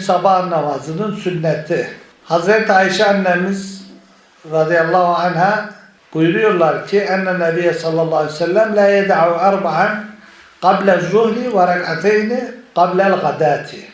Sabah namazının sünneti. Hazreti Ayşe annemiz radıyallahu anha buyuruyorlar ki enne nebiye sallallahu aleyhi ve sellem la yeda'u arba'an qabla zuhri ve rek'ateyni qabla'l gadati.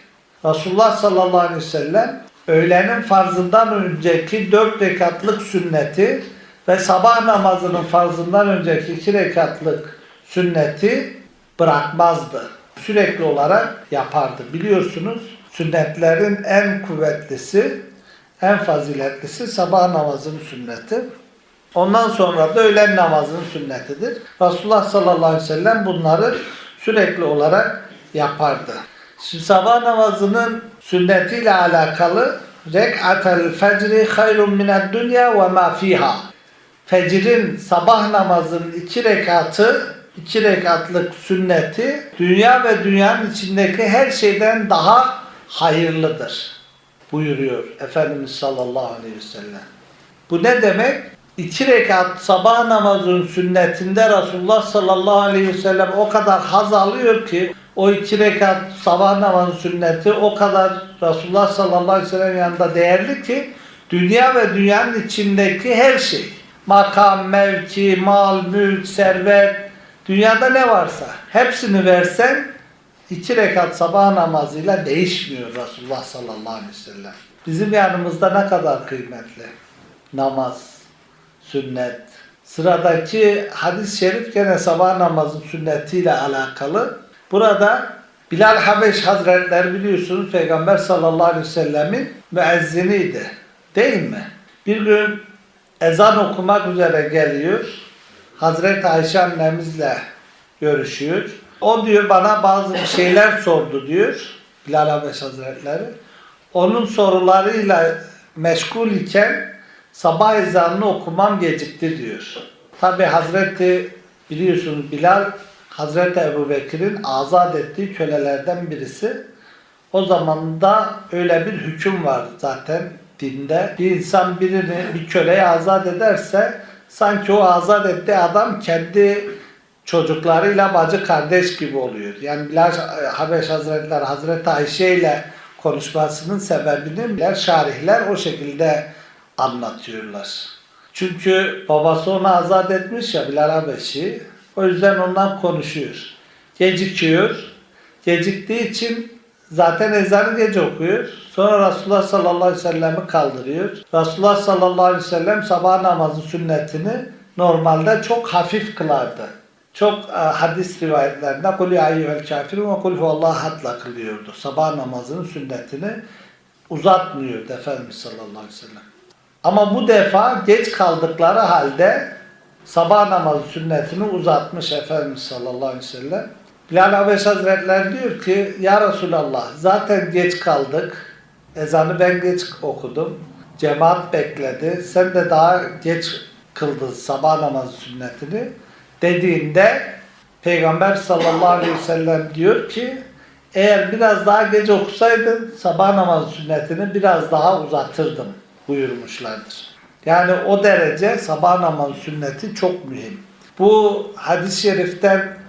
Resulullah sallallahu aleyhi ve sellem öğlenin farzından önceki dört rekatlık sünneti ve sabah namazının farzından önceki iki rekatlık sünneti bırakmazdı. Sürekli olarak yapardı. Biliyorsunuz sünnetlerin en kuvvetlisi, en faziletlisi sabah namazının sünneti. Ondan sonra da öğlen namazının sünnetidir. Resulullah sallallahu aleyhi ve sellem bunları sürekli olarak yapardı. Şimdi sabah namazının sünnetiyle alakalı rek'atel fecri hayrun mined dünya ve ma fiha. Fecrin sabah namazının iki rekatı, iki rekatlık sünneti dünya ve dünyanın içindeki her şeyden daha hayırlıdır buyuruyor Efendimiz sallallahu aleyhi ve sellem. Bu ne demek? İki rekat sabah namazının sünnetinde Resulullah sallallahu aleyhi ve sellem o kadar haz alıyor ki o iki rekat sabah namazı sünneti o kadar Resulullah sallallahu aleyhi ve sellem yanında değerli ki dünya ve dünyanın içindeki her şey makam, mevki, mal, mülk, servet dünyada ne varsa hepsini versen iki rekat sabah namazıyla değişmiyor Resulullah sallallahu aleyhi ve sellem. Bizim yanımızda ne kadar kıymetli namaz, sünnet. Sıradaki hadis-i şerif gene sabah namazı sünnetiyle alakalı. Burada Bilal Habeş Hazretleri biliyorsunuz Peygamber sallallahu aleyhi ve sellemin müezziniydi. Değil mi? Bir gün ezan okumak üzere geliyor. Hazreti Ayşe annemizle görüşüyor. O diyor bana bazı şeyler sordu diyor Bilal Habeş Hazretleri. Onun sorularıyla meşgul iken sabah ezanını okumam gecikti diyor. Tabi Hazreti biliyorsunuz Bilal Hazreti Ebu Bekir'in azat ettiği kölelerden birisi. O zaman da öyle bir hüküm var zaten dinde. Bir insan birini, bir köleyi azat ederse sanki o azat ettiği adam kendi çocuklarıyla bacı kardeş gibi oluyor. Yani Bilal Habeş Hazretleri Hazreti Ayşe ile konuşmasının sebebini Bilal şarihler o şekilde anlatıyorlar. Çünkü babası onu azat etmiş ya Bilal Habeş'i. O yüzden ondan konuşuyor. Gecikiyor. Geciktiği için zaten ezanı gece okuyor. Sonra Resulullah sallallahu aleyhi ve sellem'i kaldırıyor. Resulullah sallallahu aleyhi ve sellem sabah namazı sünnetini normalde çok hafif kılardı. Çok e, hadis rivayetlerinde kul ya eyyuhel kafirun ve kul huvallahatla kılıyordu. Sabah namazının sünnetini uzatmıyordu Efendimiz sallallahu aleyhi ve sellem. Ama bu defa geç kaldıkları halde sabah namazı sünnetini uzatmış Efendimiz sallallahu aleyhi ve sellem. Bilal Habeş Hazretleri diyor ki Ya Resulallah zaten geç kaldık. Ezanı ben geç okudum. Cemaat bekledi. Sen de daha geç kıldın sabah namazı sünnetini. Dediğinde Peygamber sallallahu aleyhi ve sellem diyor ki eğer biraz daha geç okusaydın sabah namazı sünnetini biraz daha uzatırdım buyurmuşlardır. Yani o derece sabah namazı sünneti çok mühim. Bu hadis-i şeriften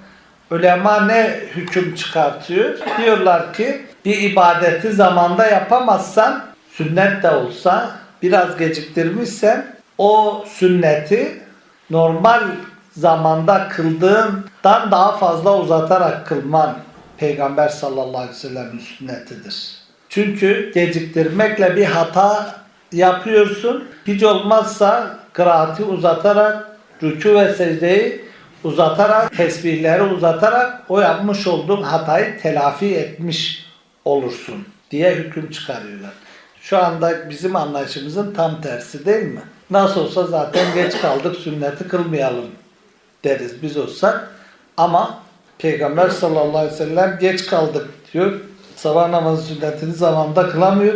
ulema ne hüküm çıkartıyor? Diyorlar ki bir ibadeti zamanda yapamazsan sünnet de olsa biraz geciktirmişsen o sünneti normal zamanda kıldığından daha fazla uzatarak kılman Peygamber sallallahu aleyhi ve sellem'in sünnetidir. Çünkü geciktirmekle bir hata yapıyorsun. Hiç olmazsa kıraati uzatarak, rükû ve secdeyi uzatarak, tesbihleri uzatarak o yapmış olduğun hatayı telafi etmiş olursun diye hüküm çıkarıyorlar. Şu anda bizim anlayışımızın tam tersi değil mi? Nasıl olsa zaten geç kaldık sünneti kılmayalım deriz biz olsak. Ama Peygamber sallallahu aleyhi ve sellem geç kaldık diyor. Sabah namazı sünnetini zamanında kılamıyor.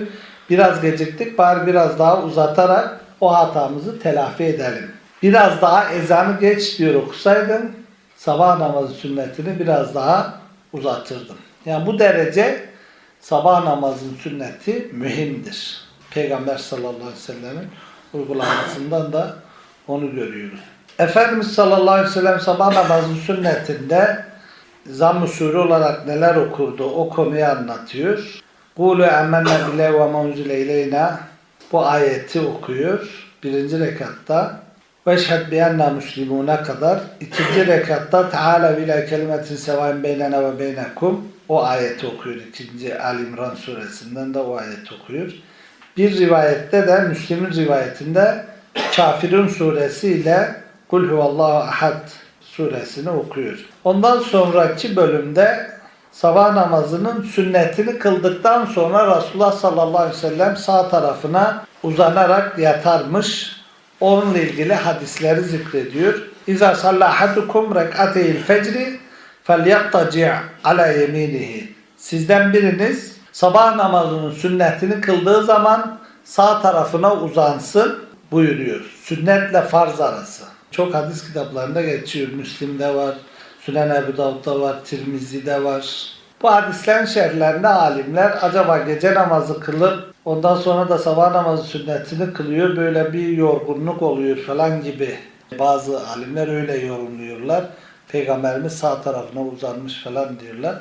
Biraz geciktik bari biraz daha uzatarak o hatamızı telafi edelim. Biraz daha ezanı geç diyor okusaydın sabah namazı sünnetini biraz daha uzatırdım. Yani bu derece sabah namazın sünneti mühimdir. Peygamber sallallahu aleyhi ve sellemin uygulamasından da onu görüyoruz. Efendimiz sallallahu aleyhi ve sellem sabah namazın sünnetinde Zamm-ı olarak neler okurdu o konuyu anlatıyor. Kulu emmenne billahi ve menzile ileyna bu ayeti okuyor. Birinci rekatta ve eşhed bi enna müslimuna kadar. İkinci rekatta Teala bila kelimetin sevain beynena ve beynekum o ayeti okuyor. İkinci Ali İmran suresinden de o ayeti okuyor. Bir rivayette de Müslim'in rivayetinde Kafirun suresi ile Kul huvallahu ahad suresini okuyor. Ondan sonraki bölümde sabah namazının sünnetini kıldıktan sonra Resulullah sallallahu aleyhi ve sellem sağ tarafına uzanarak yatarmış. Onunla ilgili hadisleri zikrediyor. İza sallahadukum rek'ateyil fecri felyattaci' ala yeminihi. Sizden biriniz sabah namazının sünnetini kıldığı zaman sağ tarafına uzansın buyuruyor. Sünnetle farz arası. Çok hadis kitaplarında geçiyor. Müslim'de var, Sünen Ebu Davud'da var, Tirmizi'de var. Bu hadislerin şerhlerinde alimler acaba gece namazı kılıp ondan sonra da sabah namazı sünnetini kılıyor böyle bir yorgunluk oluyor falan gibi. Bazı alimler öyle yorumluyorlar. Peygamberimiz sağ tarafına uzanmış falan diyorlar.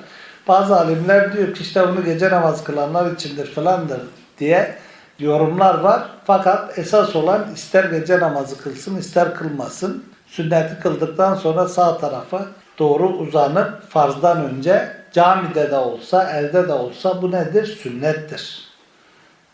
Bazı alimler diyor ki işte bunu gece namaz kılanlar içindir falandır diye yorumlar var. Fakat esas olan ister gece namazı kılsın ister kılmasın. Sünneti kıldıktan sonra sağ tarafa doğru uzanıp farzdan önce camide de olsa evde de olsa bu nedir? Sünnettir.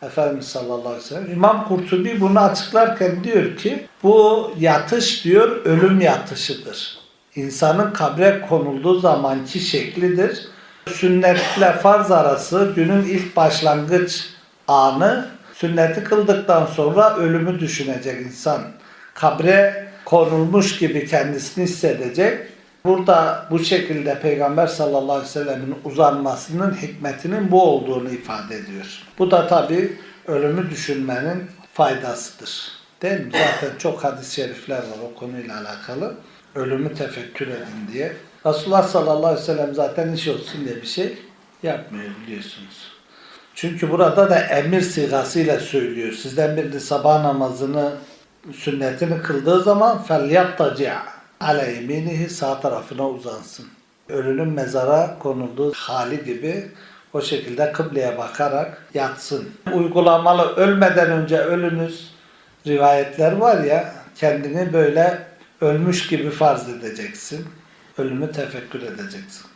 Efendimiz sallallahu aleyhi ve sellem. İmam Kurtubi bunu açıklarken diyor ki bu yatış diyor ölüm yatışıdır. İnsanın kabre konulduğu zamanki şeklidir. Sünnetle farz arası günün ilk başlangıç anı sünneti kıldıktan sonra ölümü düşünecek insan. Kabre konulmuş gibi kendisini hissedecek Burada bu şekilde Peygamber sallallahu aleyhi ve sellemin uzanmasının hikmetinin bu olduğunu ifade ediyor. Bu da tabi ölümü düşünmenin faydasıdır. Değil mi? Zaten çok hadis-i şerifler var o konuyla alakalı. Ölümü tefekkür edin diye. Resulullah sallallahu aleyhi ve sellem zaten iş olsun diye bir şey yapmıyor biliyorsunuz. Çünkü burada da emir sigasıyla söylüyor. Sizden birini sabah namazını sünnetini kıldığı zaman فَلْيَطَّجِعَ ale yeminihi sağ tarafına uzansın. Ölünün mezara konulduğu hali gibi o şekilde kıbleye bakarak yatsın. Uygulamalı ölmeden önce ölünüz rivayetler var ya kendini böyle ölmüş gibi farz edeceksin. Ölümü tefekkür edeceksin.